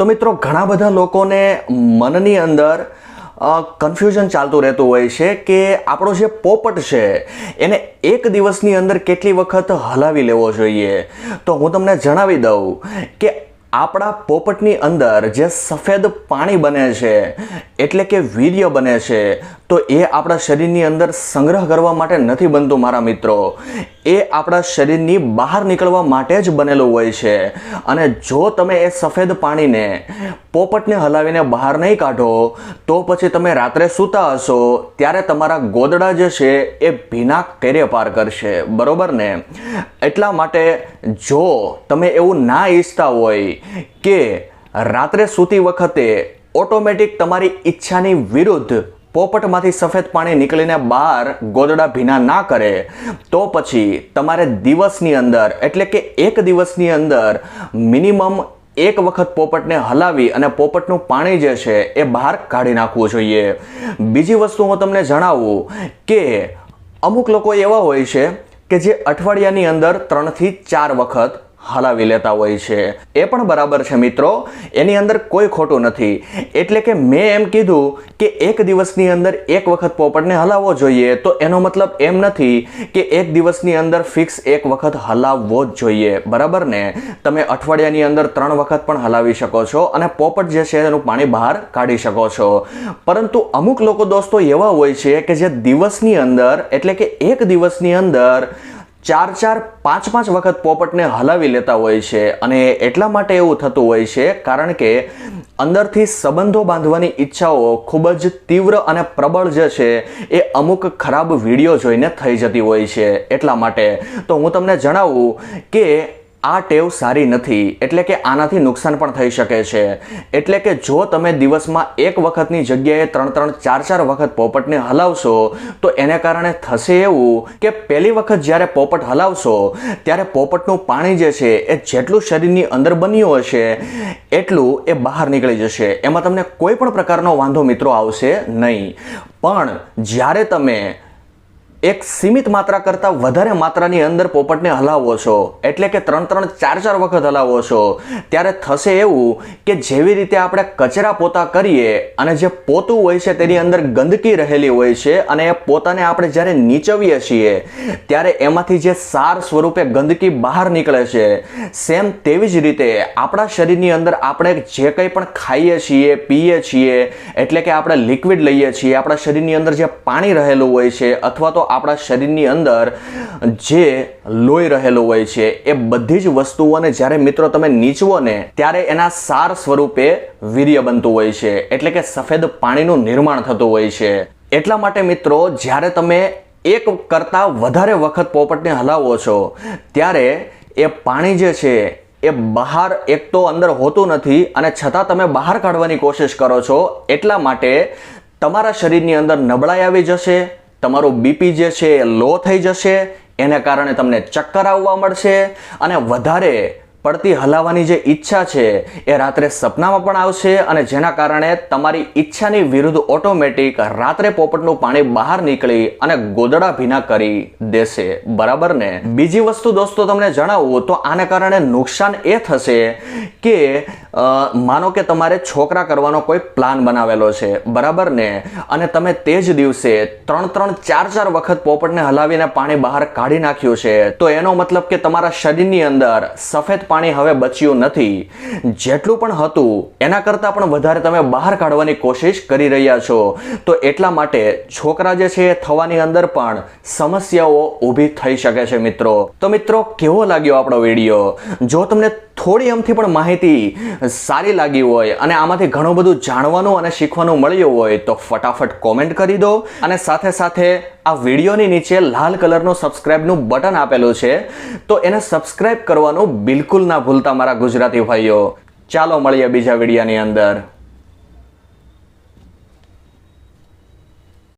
તો મિત્રો, ઘણા બધા લોકોને મનની અંદર કન્ફ્યુઝન ચાલતું રહેતું હોય છે કે આપણો જે પોપટ છે, એને એક દિવસની અંદર કેટલી વખત હલાવી લેવો જોઈએ? તો હું તમને જણાવી દઉં કે આપણા પોપટની અંદર જે સફેદ પાણી બને છે, એટલે કે વીર્ય બને છે તો એ આપણા શરીરની અંદર સંગ્રહ કરવા માટે નથી બનતું, મારા મિત્રો. એ આપણા શરીરની બહાર નીકળવા માટે જ બનેલું હોય છે. અને જો તમે એ સફેદ પાણીને પોપટને હલાવીને બહાર નહીં કાઢો, તો પછી તમે રાત્રે સૂતા હશો, ત્યારે તમારા ગોદડા જે છે એ ભીના કેરે પાર કરશે. બરોબર ને? એટલા માટે જો તમે એવું ના ઈચ્છતા હોય કે રાત્રે સૂતી વખતે ઓટોમેટિક તમારી ઈચ્છાની વિરુદ્ધ પોપટમાંથી સફેદ પાણી નીકળીને બહાર ગોદડા ભીના ના કરે, તો પછી તમારે દિવસની અંદર, એટલે કે એક દિવસની અંદર મિનિમમ એક વખત પોપટને હલાવી અને પોપટનું પાણી જે છે એ બહાર કાઢી નાખવું જોઈએ. બીજી વસ્તુ હું તમને જણાવું કે અમુક લોકો એવા હોય છે કે જે અઠવાડિયાની અંદર ત્રણથી ચાર વખત હલાવી લેતા હોય છે. એ પણ બરાબર છે મિત્રો. એની અંદર કોઈ ખોટું નથી. એટલે કે મેં એમ કીધું કે એક દિવસની અંદર એક વખત પોપટને હલાવવો જોઈએ, તો એનો મતલબ એમ નથી કે એક દિવસની અંદર ફિક્સ એક વખત હલાવવો જ જોઈએ. બરાબર ને? તમે અઠવાડિયાની અંદર ત્રણ વખત પણ હલાવી શકો છો અને પોપટ જે છે એનું પાણી બહાર કાઢી શકો છો. પરંતુ અમુક લોકો દોસ્તો એવા હોય છે કે જે દિવસની અંદર, એટલે કે એક દિવસની અંદર ચાર ચાર પાંચ પાંચ વખત પોપટને હલાવી લેતા હોય છે અને એટલા માટે એવું થતું હોય છે કારણ કે અંદરથી સંબંધો બાંધવાની ઈચ્છાઓ ખૂબ જ તીવ્ર અને પ્રબળ જે છે એ અમુક ખરાબ વીડિયો જોઈને થઈ જતી હોય છે એટલા માટે. તો હું તમને જણાવું કે આ ટેવ સારી નથી, એટલે કે આનાથી નુકસાન પણ થઈ શકે છે. એટલે કે જો તમે દિવસમાં એક વખતની જગ્યાએ ત્રણ ત્રણ ચાર ચાર વખત પોપટને હલાવશો, તો એને કારણે થશે એવું કે પહેલી વખત જ્યારે પોપટ હલાવશો, ત્યારે પોપટનું પાણી જે છે એ જેટલું શરીરની અંદર બન્યું હશે, એટલું એ બહાર નીકળી જશે. એમાં તમને કોઈ પણ પ્રકારનો વાંધો મિત્રો આવશે નહીં. પણ જ્યારે તમે એક સીમિત માત્રા કરતાં વધારે માત્રાની અંદર પોપટને હલાવો છો. એટલે કે ત્રણ ત્રણ ચાર ચાર વખત હલાવો છો. ત્યારે થશે એવું કે જેવી રીતે આપણે કચરા પોતા કરીએ અને જે પોતું હોય છે તેની અંદર ગંદકી રહેલી હોય છે અને એ પોતાને આપણે જ્યારે નીચવીએ છીએ, ત્યારે એમાંથી જે સાર સ્વરૂપે ગંદકી બહાર નીકળે છે. સેમ તેવી જ રીતે આપણા શરીરની અંદર આપણે જે કંઈ પણ ખાઈએ છીએ, પીએ છીએ, એટલે કે આપણે લિક્વિડ લઈએ છીએ, આપણા શરીરની અંદર જે પાણી રહેલું હોય છે અથવા તો આપણા શરીરની અંદર જે લોહી રહેલું હોય છે, એ બધી જ વસ્તુઓને જ્યારે મિત્રો તમે નીચવો ને, ત્યારે એના સાર સ્વરૂપે વીર્ય બનતું હોય છે. એટલે કે સફેદ પાણીનું નિર્માણ થતું હોય છે. એટલા માટે મિત્રો, જ્યારે તમે એક કરતાં વધારે વખત પોપટને હલાવો છો, ત્યારે એ પાણી જે છે, એ બહાર એક તો અંદર હોતું નથી અને છતાં તમે બહાર કાઢવાની કોશિશ કરો છો. એટલા માટે તમારા શરીરની અંદર નબળાઈ આવી જશે તમારું બીપી જે છે એ લો થઈ જશે, એને કારણે તમને ચક્કર આવવા મળશે અને વધારે પડતી હલાવવાની જે ઈચ્છા છે એ રાત્રે સપનામાં પણ આવશે અને જેના કારણે તમારી ઈચ્છાની વિરુદ્ધ ઓટોમેટિક રાત્રે પોપટનું પાણી બહાર નીકળી અને ગોદડા ભીના કરી દેશે. બરાબર ને? બીજી વસ્તુ દોસ્તો તમને જણાવું, તો આને કારણે નુકસાન એ થશે કે માનો કે તમારે છોકરા કરવાનો કોઈ પ્લાન બનાવેલો છે, બરાબર ને? અને તમે તે જ દિવસે ત્રણ ત્રણ ચાર ચાર વખત પોપટને હલાવીને પાણી બહાર કાઢી નાખ્યું છે, તો એનો મતલબ કે તમારા શરીરની અંદર સફેદ પાણી હવે બચ્યું નથી. જેટલું પણ હતું, એના કરતાં પણ વધારે તમે બહાર કાઢવાની કોશિશ કરી રહ્યા છો. તો એટલા માટે છોકરા જે છે એ થવાની અંદર પણ સમસ્યાઓ ઊભી થઈ શકે છે, મિત્રો. તો મિત્રો, કેવો લાગ્યો આપણો વીડિયો? જો તમને થોડી અમથી પણ માહિતી સારી લાગી હોય અને આમાંથી ઘણું બધું જાણવાનું અને શીખવાનું મળ્યું હોય તો ફટાફટ કોમેન્ટ કરી દો. અને સાથે સાથે આ વિડીયોની નીચે લાલ કલરનું સબસ્ક્રાઇબનું બટન આપેલું છે. તો એને સબસ્ક્રાઇબ કરવાનું બિલકુલ ના ભૂલતા, મારા ગુજરાતી ભાઈઓ. ચાલો મળીએ બીજા વિડીયાની અંદર.